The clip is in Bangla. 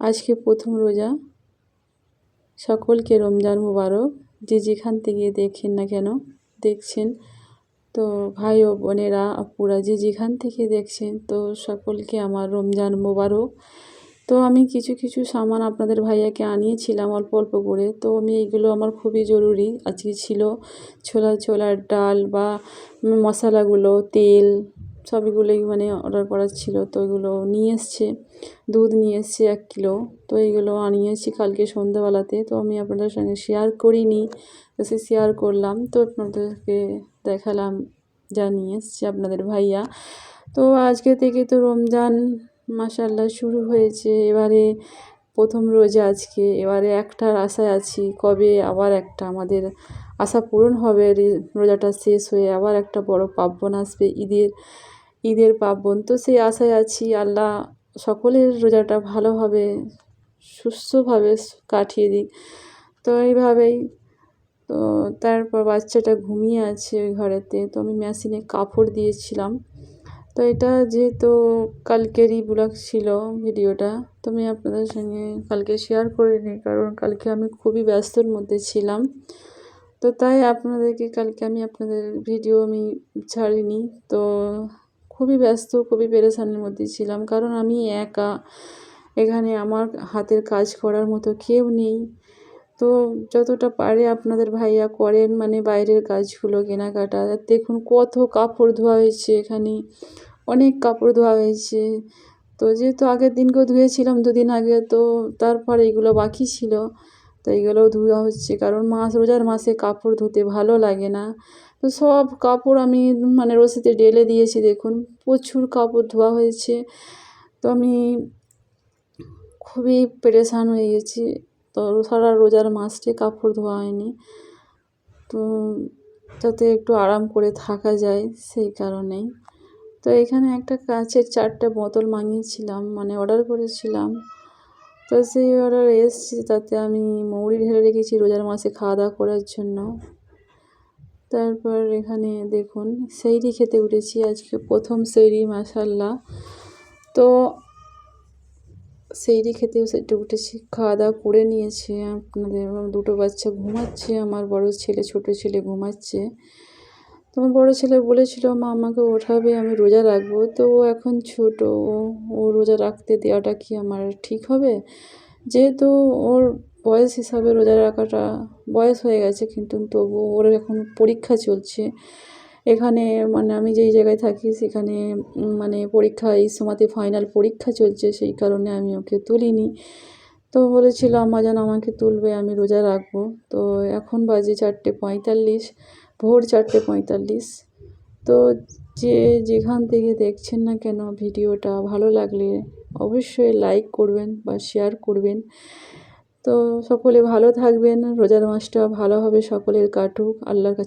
আজকে প্রথম রোজা। সকলকে রমজান মুবারক। যে যেখান থেকে দেখেন না কেন, দেখছেন। তো ভাই ও বোনেরা, আপুরা, যে যেখান থেকে দেখছেন, তো সকলকে আমার রমজান মোবারক। তো আমি কিছু কিছু সামান আপনাদের ভাইয়াকে আনিয়েছিলাম অল্প অল্প করে। তো আমি এইগুলো আমার খুবই জরুরি। আজকে ছিল ছোলা, ছোলার ডাল বা মশলাগুলো, তেল সবগুলোই মানে অর্ডার করার ছিল, তো এগুলো নিয়ে এসছে। দুধ নিয়ে এসছে এক কিলো, তো এইগুলো আনিয়েছি কালকে সন্ধ্যাবেলাতে। তো আমি আপনাদের সঙ্গে শেয়ার করিনি, তো সে শেয়ার করলাম, তো আপনাদেরকে দেখালাম যা নিয়ে এসছে আপনাদের ভাইয়া। তো আজকে থেকে তো রমজান মাসাল্লাহ শুরু হয়েছে, এবারে প্রথম রোজা আজকে, এবারে একটার আশায় আছি, কবে আবার একটা আমাদের আশা পূরণ হবে রোজাটা শেষ হয়ে আবার একটা বড় পার্বণ আসবে ঈদের। ঈদের পার্বণ তো সেই আশায় আছি আল্লাহ সকলের রোজাটা ভালোভাবে, সুস্থভাবে কাটিয়ে দিক। তো এইভাবেই, তো তারপর বাচ্চাটা ঘুমিয়ে আছে ওই ঘরেতে। তো আমি মেশিনে কাপড় দিয়েছিলাম। তো এটা যেহেতু কালকেরই ব্লগ ছিল, ভিডিওটা, তো আমি আপনাদের সঙ্গে কালকে শেয়ার করিনি। কারণ কালকে আমি খুবই ব্যস্তর মধ্যে ছিলাম। তো তাই আপনাদেরকে কালকে আমি আপনাদের ভিডিও আমি ছাড়িনি। তো খুবই ব্যস্ত, খুবই পেরেশানির মধ্যে ছিলাম। কারণ আমি একা, এখানে আমার হাতের কাজ করার মতো কেউ নেই। তো যতটা পারে আপনাদের ভাইয়া করেন মানে বাইরের কাজগুলো, কেনাকাটা। দেখুন কত কাপড় ধোয়া হয়েছে এখানে, অনেক কাপড় ধোয়া হয়েছে। তো যেহেতু আগের দিনকেও ধুয়েছিলাম দুদিন আগে, তো তারপর এইগুলো বাকি ছিল। তো এইগুলোও ধোয়া হচ্ছে। কারণ মাস, রোজার মাসে কাপড় ধুতে ভালো লাগে না। তো সব কাপড় আমি মানে রশিতে ডেলে দিয়েছি, দেখুন। প্রচুর কাপড় ধোয়া হয়েছে। তো আমি খুবই পেরেশান হয়ে গেছি। তো সারা রোজার মাসটি কাপড় ধোয়া হয়নি। তো যাতে একটু আরাম করে থাকা যায়, সেই কারণেই। তো এখানে একটা কাছের চারটে বোতল মাঙিয়েছিলাম মানে অর্ডার করেছিলাম। তো সেই অর্ডার এসছে, তাতে আমি মৌরি ঢেলে রেখেছি রোজার মাসে খাওয়া দাওয়া করার জন্য। তারপর এখানে দেখুন, সেইরি খেতে উঠেছি আজকে প্রথম সেইরি মাসাল্লাহ তো সেইরি খেতেও সেটা উঠেছি খাওয়া দাওয়া করে নিয়েছে। আপনাদের দুটো বাচ্চা ঘুমাচ্ছে, আমার বড় ছেলে, ছোট ছেলে ঘুমাচ্ছে। তোমার বড় ছেলে বলেছিল, মা, আমাকে ওঠাবে, আমি রোজা রাখব। তো ও এখন ছোট ও রোজা রাখতে দেওয়াটা কি আমার ঠিক হবে? যেহেতু ওর বয়স হিসাবে রোজা রাখাটা বয়স হয়ে গেছে, কিন্তু তবু ওর এখন পরীক্ষা চলছে। এখানে মানে আমি যেই জায়গায় থাকি সেখানে মানে পরীক্ষা, এই সময়তে ফাইনাল পরীক্ষা চলছে, সেই কারণে আমি ওকে তুলিনি। তো বলেছিল আমা যেন আমাকে তুলবে, আমি রোজা রাখব। তো এখন বাজে চারটে পঁয়তাল্লিশ, ভোর চারটে পঁয়তাল্লিশ। তো যে যেখান থেকে দেখছেন না কেন, ভিডিওটা ভালো লাগলে অবশ্যই লাইক করবেন বা শেয়ার করবেন। তো সকলে ভালো থাকবেন রোজার মাসটা ভালোভাবে সকলের কাটুক আল্লাহর কাছে